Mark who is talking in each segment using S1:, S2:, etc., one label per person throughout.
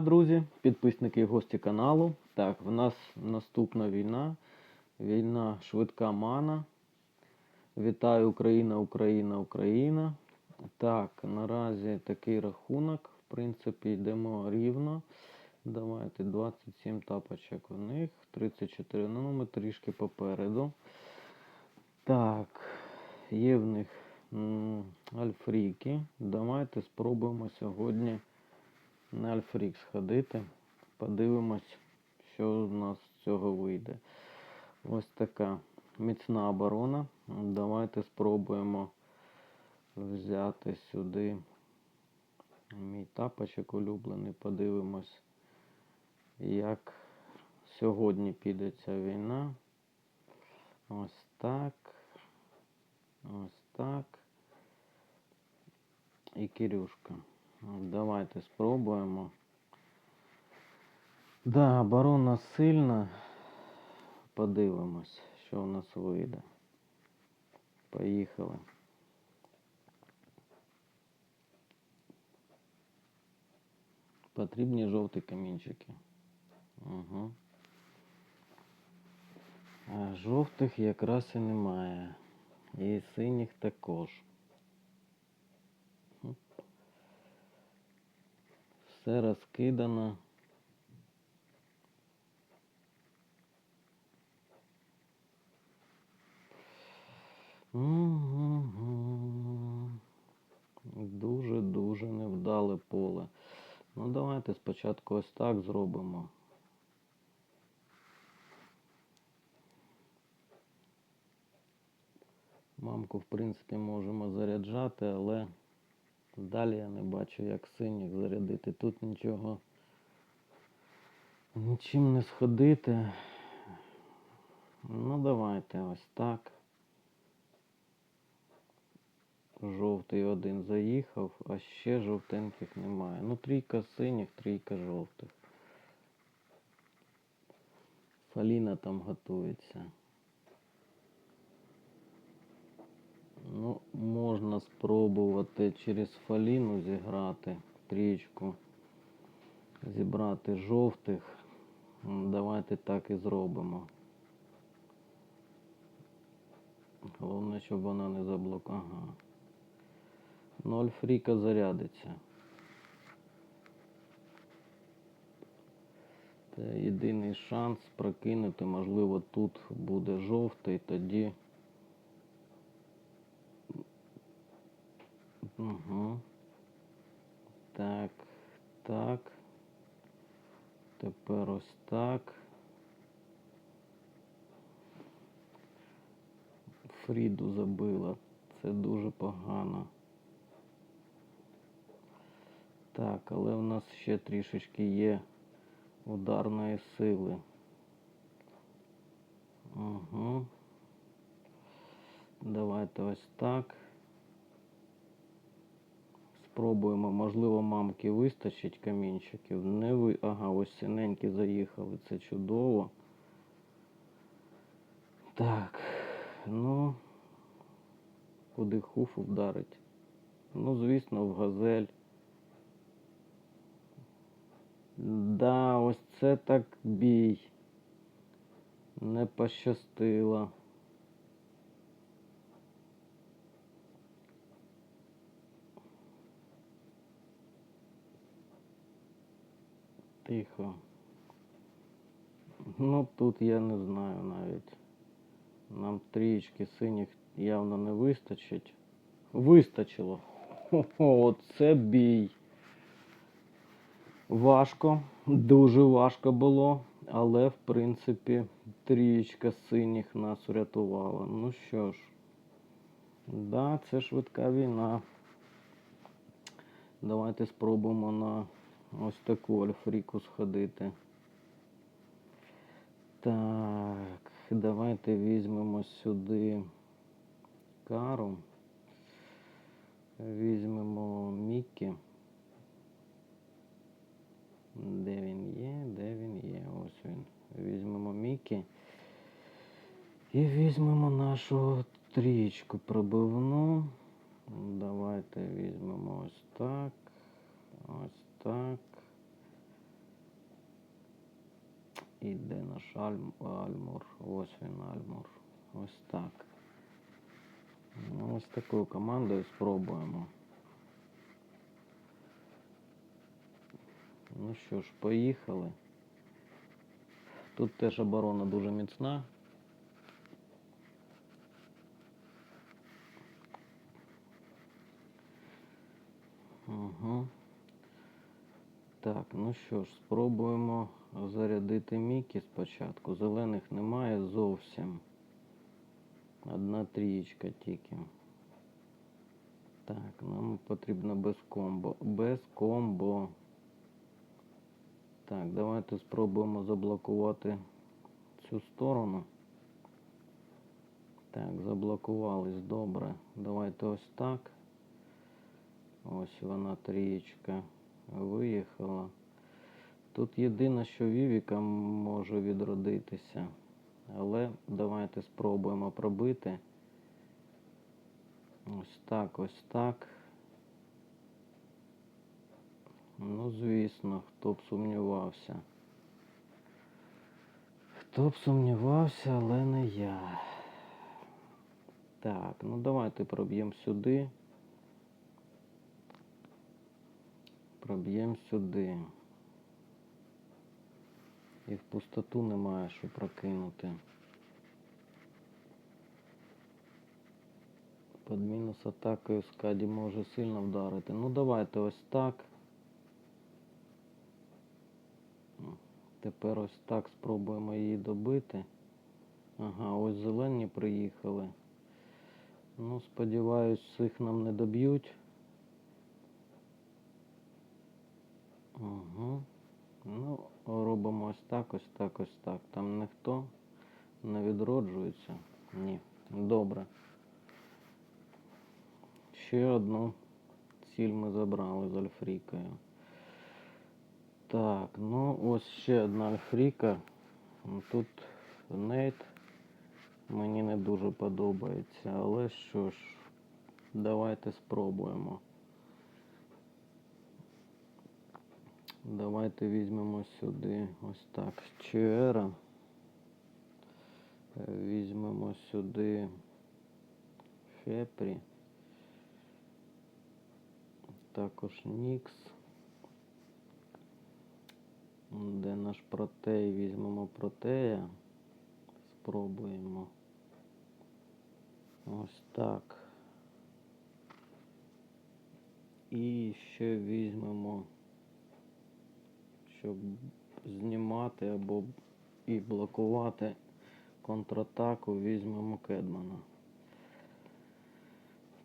S1: друзі, підписники і гості каналу. Так, в нас наступна війна. Війна швидка мана. Вітаю Україна, Україна, Україна. Так, наразі такий рахунок. В принципі, йдемо рівно. Давайте 27 тапочок у них, 34. Ну, ми трішки попереду. Так, є в них м, альфріки. Давайте спробуємо сьогодні на Альфрік сходити. Подивимось, що з нас з цього вийде. Ось така міцна оборона. Давайте спробуємо взяти сюди мій тапочок улюблений. Подивимось, як сьогодні піде ця війна. Ось так. Ось так. І Кирюшка. Давайте спробуємо. Да, оборона сильна. Подивимось, що в нас вийде. Поїхали. Потрібні жовті камінчики. Угу. А жовтих якраз і немає. І синіх також. Все розкидано. Дуже-дуже невдале поле. Ну, давайте спочатку ось так зробимо. Мамку, в принципі, можемо заряджати, але далі я не бачу, як синіх зарядити. Тут нічого нічим не сходити. Ну, давайте ось так. Жовтий один заїхав, а ще жовтеньких немає. Ну, трійка синіх, трійка жовтих. Фаліна там готується. Ну, можна спробувати через фаліну зіграти трічку, зібрати жовтих. Давайте так і зробимо. Головне, щоб вона не. Ага. Ноль фріка зарядиться. Це єдиний шанс прокинути. Можливо, тут буде жовтий, тоді. Угу. Так, так. Тепер ось так. Фріду забила. Це дуже погано. Так, але в нас ще трішечки є ударної сили. Угу. Давайте ось так. Спробуємо, можливо, мамки вистачить камінчиків. Не ви. Ага, ось синенькі заїхали. Це чудово. Так. Ну. Куди хуфу вдарить? Ну, звісно, в газель. Да, ось це так бій. Не пощастило. Тихо. Ну тут я не знаю навіть. Нам трієчки синіх явно не вистачить. Вистачило. Хо-хо, оце бій. Важко, дуже важко було, але в принципі трієчка синіх нас врятувала. Ну що ж, да, це швидка війна. Давайте спробуємо на ось таку альфріку сходити. Так, давайте візьмемо сюди кару. Візьмемо Мікі. Де він є? Де він є? Ось він. Візьмемо Мікі. І візьмемо нашу трієчку пробивну. Давайте візьмемо ось так. Ось так. І де наш. Альмур? Ось він Альмур. Ось так. Ну, ось такою командою спробуємо. Ну що ж, поїхали. Тут теж оборона дуже міцна. Так, ну що ж, спробуємо зарядити Мікі спочатку. Зелених немає зовсім. Одна трієчка тільки. Так, нам потрібно без комбо. Без комбо. Так, давайте спробуємо заблокувати цю сторону. Так, заблокувались, добре. Давайте ось так. Ось вона трієчка виїхала. Тут єдине, що Вівіка може відродитися. Але давайте спробуємо пробити. Ось так, ось так. Ну, звісно, хто б сумнівався. Хто б сумнівався, але не я. Так, ну давайте проб'ємо сюди. Проб'ємо сюди. І в пустоту немає що прокинути. Під мінус атакою Скаді може сильно вдарити. Ну давайте ось так. Тепер ось так спробуємо її добити. Ага, ось зелені приїхали. Ну, сподіваюсь, всіх нам не доб'ють. Угу. Ну, робимо ось так, ось так, ось так. Там ніхто не відроджується. Ні. Добре. Ще одну ціль ми забрали з Альфрікою. Так, ну ось ще одна Альфріка. Тут Нейт мені не дуже подобається, але що ж, давайте спробуємо. Давайте візьмемо сюди ось так Чуера. Е, Візьмемо сюди Фепрі. Також Нікс. Де наш протей? Візьмемо протея. Спробуємо. Ось так. І ще візьмемо, щоб знімати або і блокувати контратаку, візьмемо Кедмана.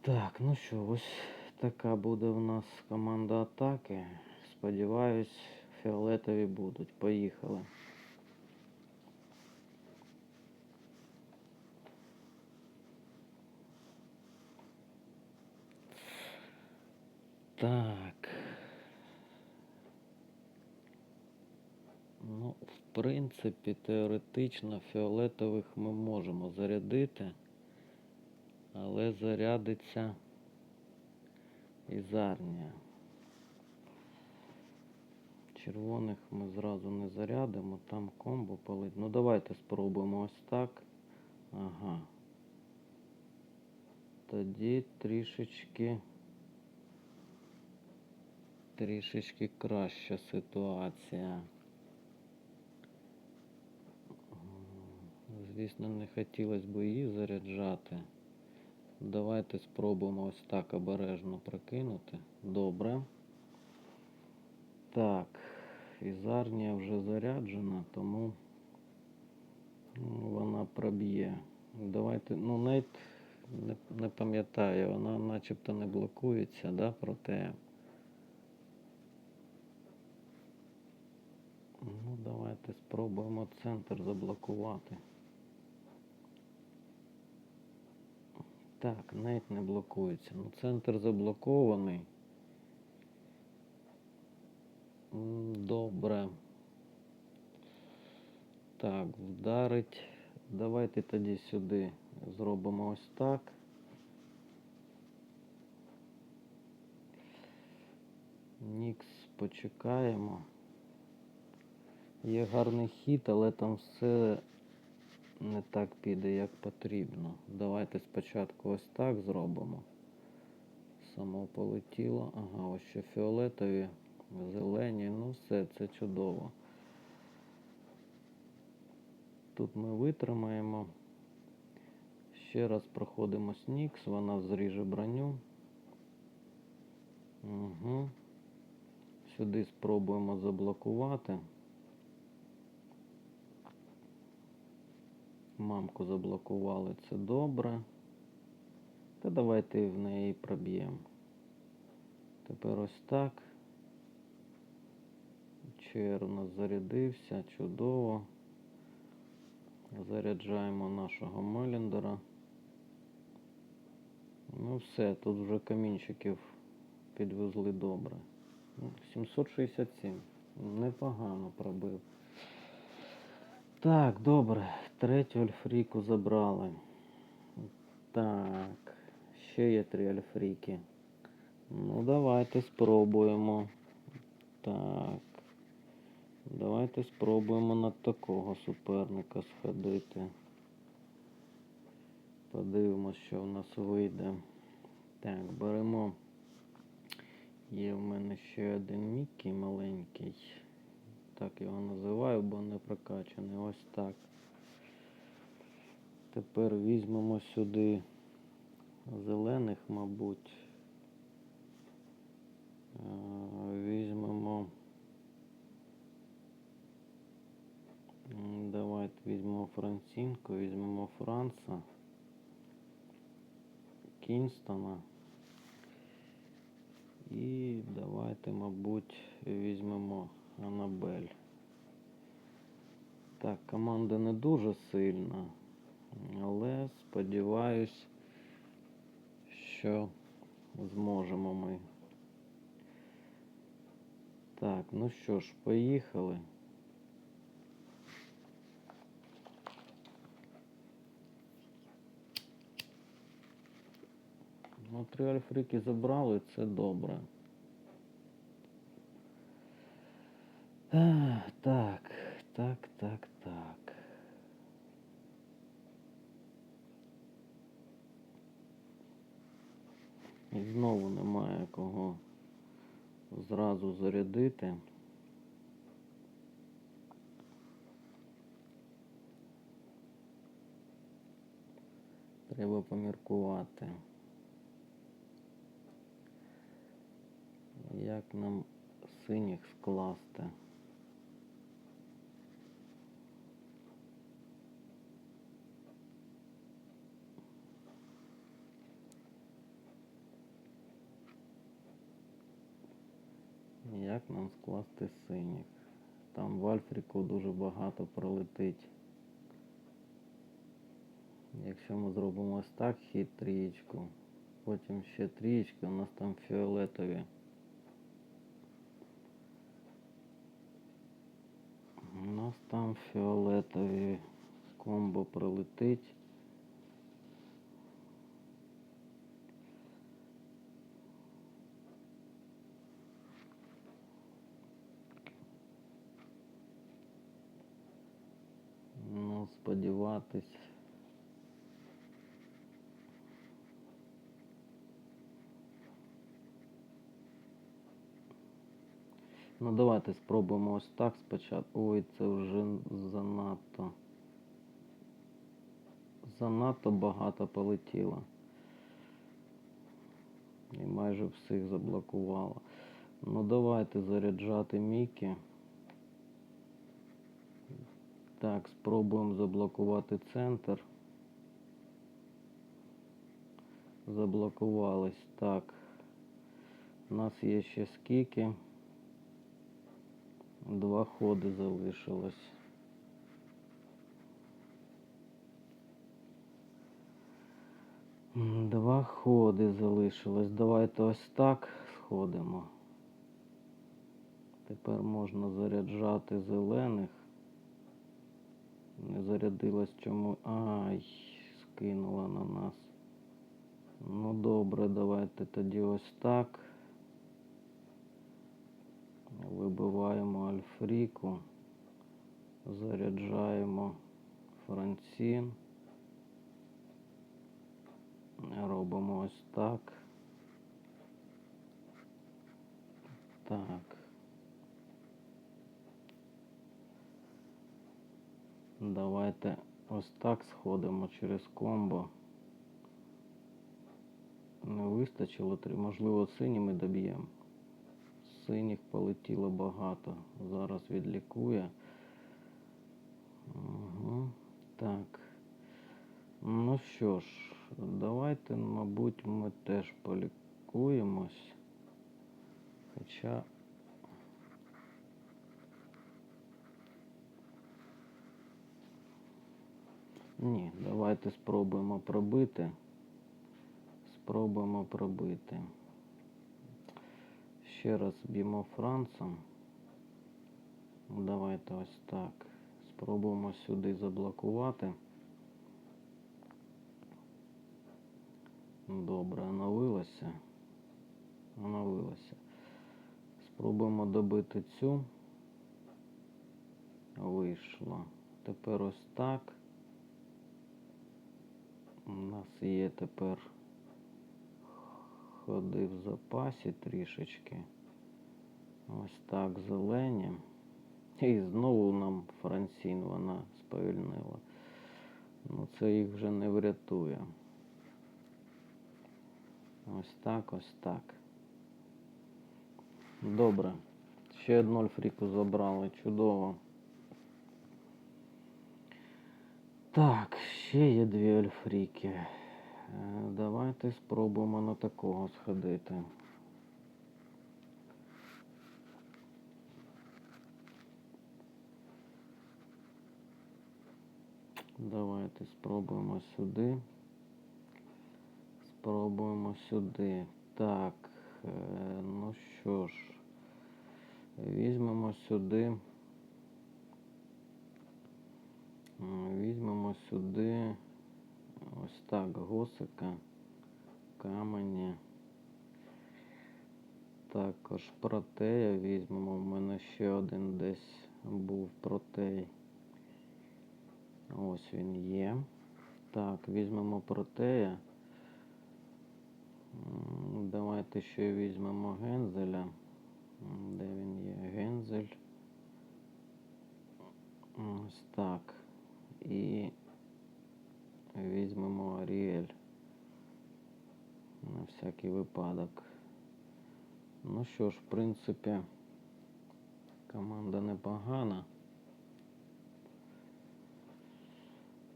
S1: Так, ну що, ось така буде в нас команда атаки. Сподіваюсь, фіолетові будуть. Поїхали. Так. Ну, в принципі, теоретично фіолетових ми можемо зарядити, але зарядиться ізарнія. Червоних ми зразу не зарядимо, там комбо палить. Ну давайте спробуємо ось так. Ага. Тоді трішечки трішечки краща ситуація. М, Звісно, не хотілося б її заряджати. Давайте спробуємо ось так обережно прокинути. Добре. Так, ізарнія вже заряджена, тому ну, вона проб'є. Давайте, ну навіть не, не пам'ятаю, вона начебто не блокується, да, проте. Ну, давайте спробуємо центр заблокувати. Так, навіть не блокується. Ну, центр заблокований. Добре. Так, вдарить. Давайте тоді сюди зробимо ось так. Нікс почекаємо. Є гарний хід, але там все не так піде, як потрібно. Давайте спочатку ось так зробимо. Само полетіло. Ага, ось ще фіолетові, зелені. Ну все, це чудово. Тут ми витримаємо. Ще раз проходимо Снікс, вона зріже броню. Угу. Сюди спробуємо заблокувати. Мамку заблокували, це добре. Та давайте в неї проб'ємо. Тепер ось так. ЧР у нас зарядився, чудово. Заряджаємо нашого Меліндера. Ну все, тут вже камінчиків підвезли добре. Ну, 767. Непогано пробив. Так, добре. Третю альфріку забрали. Так. Ще є три альфріки. Ну, давайте спробуємо. Так. Давайте спробуємо на такого суперника сходити. Подивимось, що в нас вийде. Так, беремо. Є в мене ще один Міккі маленький. Так його називаю, бо не прокачаний. Ось так. Тепер візьмемо сюди зелених, мабуть. Е, Візьмемо. Давайте візьмемо Францінку, візьмемо Франца, Кінстона. І давайте, мабуть, візьмемо Анабель. Так, команда не дуже сильна, але сподіваюсь, що зможемо ми. Так, ну що ж, поїхали. Ну, три альфрики забрали, це добре. Так, так, так, так. І знову немає кого зразу зарядити. Треба поміркувати. Як нам синіх скласти? Як нам скласти синіх? Там в Альфріку дуже багато пролетить. Якщо ми зробимо ось так хід трієчку, потім ще трієчки, у нас там фіолетові. У нас там фіолетові комбо пролетить. Ну, сподіватись. Ну давайте спробуємо ось так спочатку. Ой, це вже занадто. Занадто багато полетіло. І майже всіх заблокувало. Ну давайте заряджати Мікі. Так, спробуємо заблокувати центр. Заблокувались. Так. У нас є ще скільки. Два ходи залишилось. Два ходи залишилось. Давайте ось так сходимо. Тепер можна заряджати зелених. Не зарядилась чому. Ай, скинула на нас. Ну добре, давайте тоді ось так. Вибиваємо альфріку. Заряджаємо францін. Робимо ось так. Так. Давайте ось так сходимо через комбо. Не вистачило три. Можливо, синіми доб'ємо. Синіх полетіло багато. Зараз відлікує. Угу. Так. Ну що ж, давайте, мабуть, ми теж полікуємось. Хоча. Ні, давайте спробуємо пробити. Спробуємо пробити. Ще раз б'ємо францем. Давайте ось так. Спробуємо сюди заблокувати. Добре, оновилося. Оновилося. Спробуємо добити цю. Вийшло. Тепер ось так. У нас є тепер ходи в запасі трішечки. Ось так зелені. І знову нам Франсін вона сповільнила. Ну це їх вже не врятує. Ось так, ось так. Добре. Ще одну альфріку забрали. Чудово. Так, ще є дві альфріки. Е, Давайте спробуємо на такого сходити. Давайте спробуємо сюди. Спробуємо сюди. Так, е, ну що ж, візьмемо сюди. М, Візьмемо сюди ось так госика, камені. Також протея візьмемо. У мене ще один десь був протей. Ось він є. Так, візьмемо протея. Давайте ще візьмемо гензеля. Де він є? Гензель. Ось так. І візьмемо Аріель. На всякий випадок. Ну що ж, в принципі, команда непогана.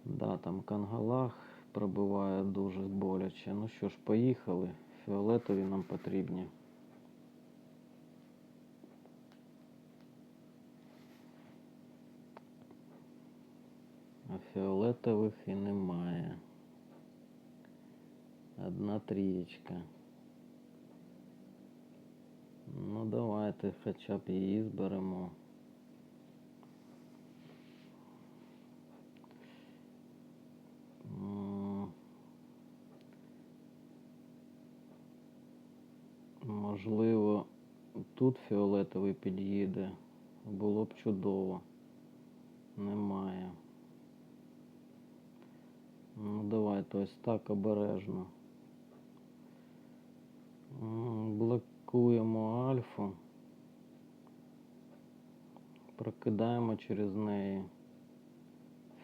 S1: Да, там Кангалах пробиває дуже боляче. Ну що ж, поїхали. Фіолетові нам потрібні. А фіолетових і немає. Одна трієчка. Ну давайте хоча б її зберемо. Можливо, тут фіолетовий під'їде. Було б чудово. Немає. Ну, давайте ось так обережно. Блокуємо альфу. Прокидаємо через неї.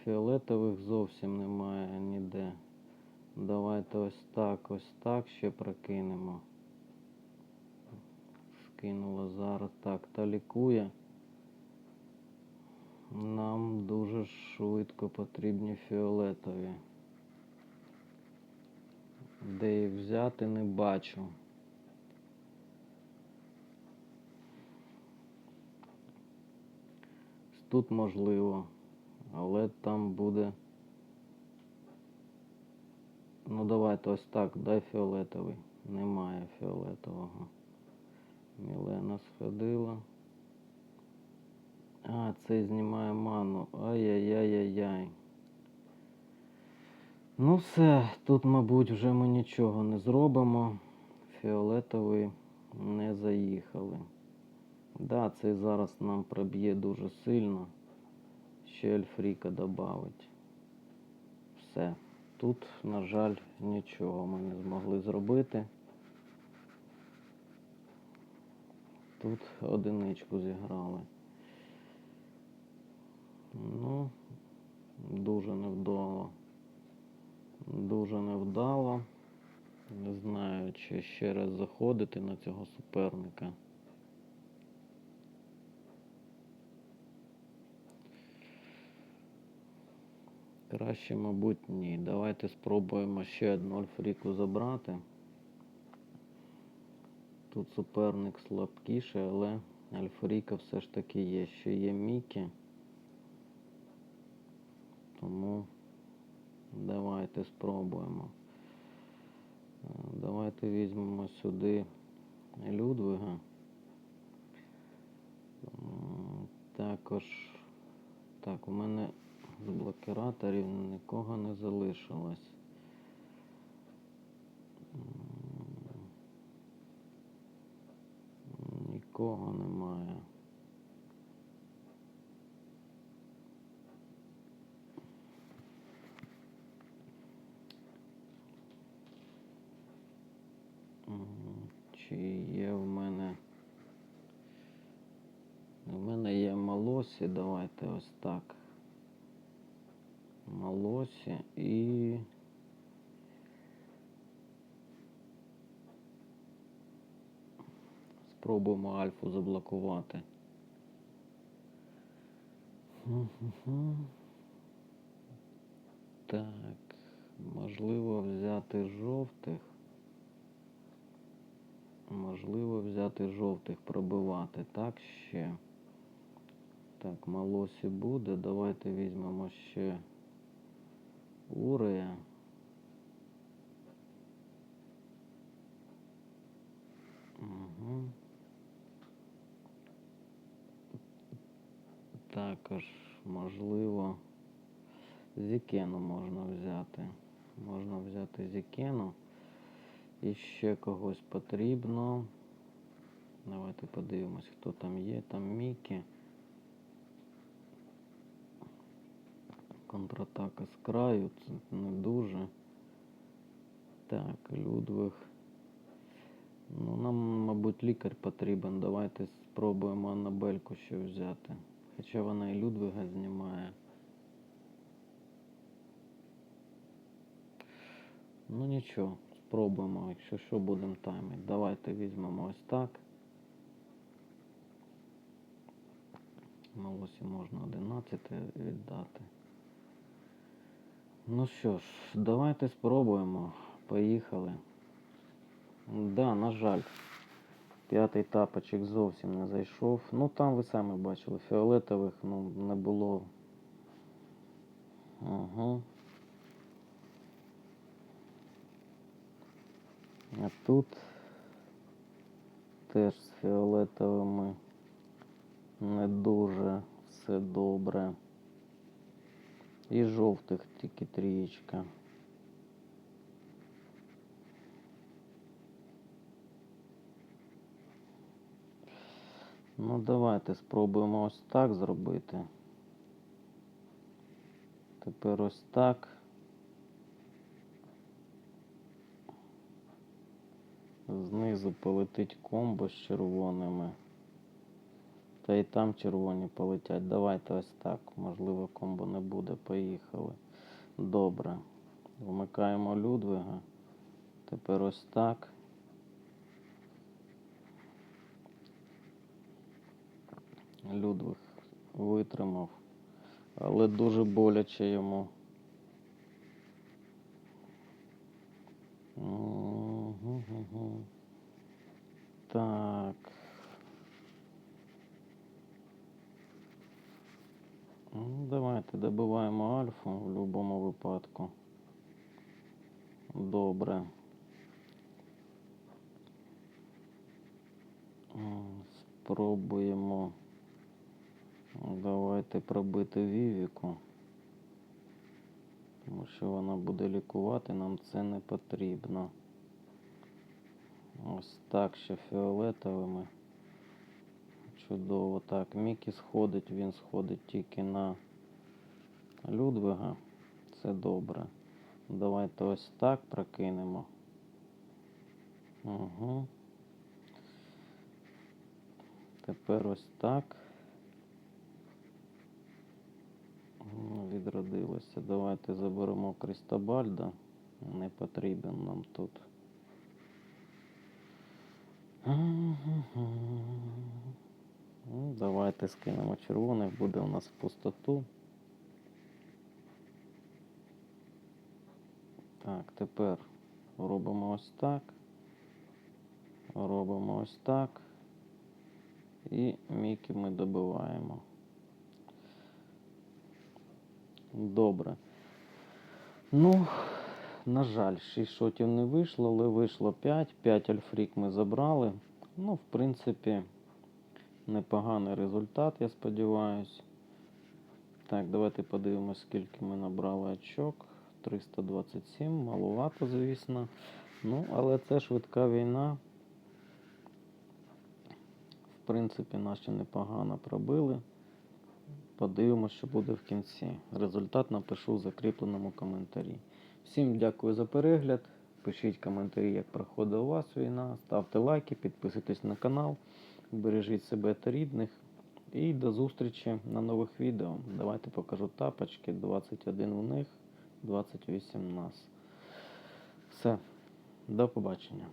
S1: Фіолетових зовсім немає ніде. Давайте ось так, ось так ще прокинемо. Скинула зараз. Так, та лікує. Нам дуже швидко потрібні фіолетові. Де їх взяти не бачу. Тут можливо, але там буде. Ну давайте ось так, дай фіолетовий. Немає фіолетового. Мілена сходила. А, цей знімає ману. Ай-яй-яй-яй-яй. Ну все, тут, мабуть, вже ми нічого не зробимо. Фіолетовий не заїхали. Да, цей зараз нам проб'є дуже сильно. ще ельфріка додати. Все. Тут, на жаль, нічого ми не змогли зробити. Тут одиничку зіграли. Ну, дуже невдало. Дуже невдало. Не знаю, чи ще раз заходити на цього суперника. Краще, мабуть, ні. Давайте спробуємо ще одну альфріку забрати. Тут суперник слабкіший, але альфріка все ж таки є. Ще є Мікі. Тому давайте спробуємо. Е, Давайте візьмемо сюди Людвига. Також. Так, у мене з блокираторів нікого не залишилось. Нікого немає. М, Чи є в мене. У мене є Малосі, давайте ось так. Малосі і. Спробуємо альфу заблокувати. Так, можливо взяти жовтих. Можливо взяти жовтих, пробивати. Так ще. Так, Малосі буде. Давайте візьмемо ще Урея. Угу. Також, можливо, Зікену можна взяти. Можна взяти Зікену. І ще когось потрібно. Давайте подивимось, хто там є. Там Мікі. Контратака з краю. Це не дуже. Так, Людвиг. Ну, нам, мабуть, лікар потрібен. Давайте спробуємо Аннабельку ще взяти. Хоча вона і Людвига знімає. Ну нічого, спробуємо, якщо що, будемо таймити. Давайте візьмемо ось так. Малосі можна 11 віддати. Ну що ж, давайте спробуємо. Поїхали. Да, на жаль. П'ятий тапочок зовсім не зайшов. Ну там ви самі бачили, фіолетових ну, не було. Угу. А тут теж з фіолетовими не дуже все добре. І жовтих тільки трієчка. Ну, давайте спробуємо ось так зробити. Тепер ось так. Знизу полетить комбо з червоними. Та і там червоні полетять. Давайте ось так. Можливо, комбо не буде. Поїхали. Добре. Вмикаємо Людвига. Тепер ось так. Людвиг витримав, але дуже боляче йому. Мгм-гу-гу. Так. Ну, давайте добиваємо альфу в будь-якому випадку. Добре. М, Спробуємо. Давайте пробити Вівіку. Тому що вона буде лікувати, нам це не потрібно. Ось так ще фіолетовими. Чудово. Так, Мікі сходить, він сходить тільки на Людвига. Це добре. Давайте ось так прокинемо. Угу. Тепер ось так. Ну, Відродилося. Давайте заберемо Крістобальда. Не потрібен нам тут. Ну, Давайте скинемо червоний, буде у нас в пустоту. Так, тепер робимо ось так. Робимо ось так. І Мікі ми добиваємо. Добре. Ну, на жаль, 6 шотів не вийшло, але вийшло 5. 5 альфрік ми забрали. Ну, в принципі, непоганий результат, я сподіваюся. Так, давайте подивимось, скільки ми набрали очок. 327, маловато, звісно. Ну, але це швидка війна. В принципі, наші непогано пробили. Подивимось, що буде в кінці. Результат напишу в закріпленому коментарі. Всім дякую за перегляд. Пишіть коментарі, як проходить у вас війна. Ставте лайки, підписуйтесь на канал. Бережіть себе та рідних. І до зустрічі на нових відео. Давайте покажу тапочки. 21 у них, 28 у нас. Все. До побачення.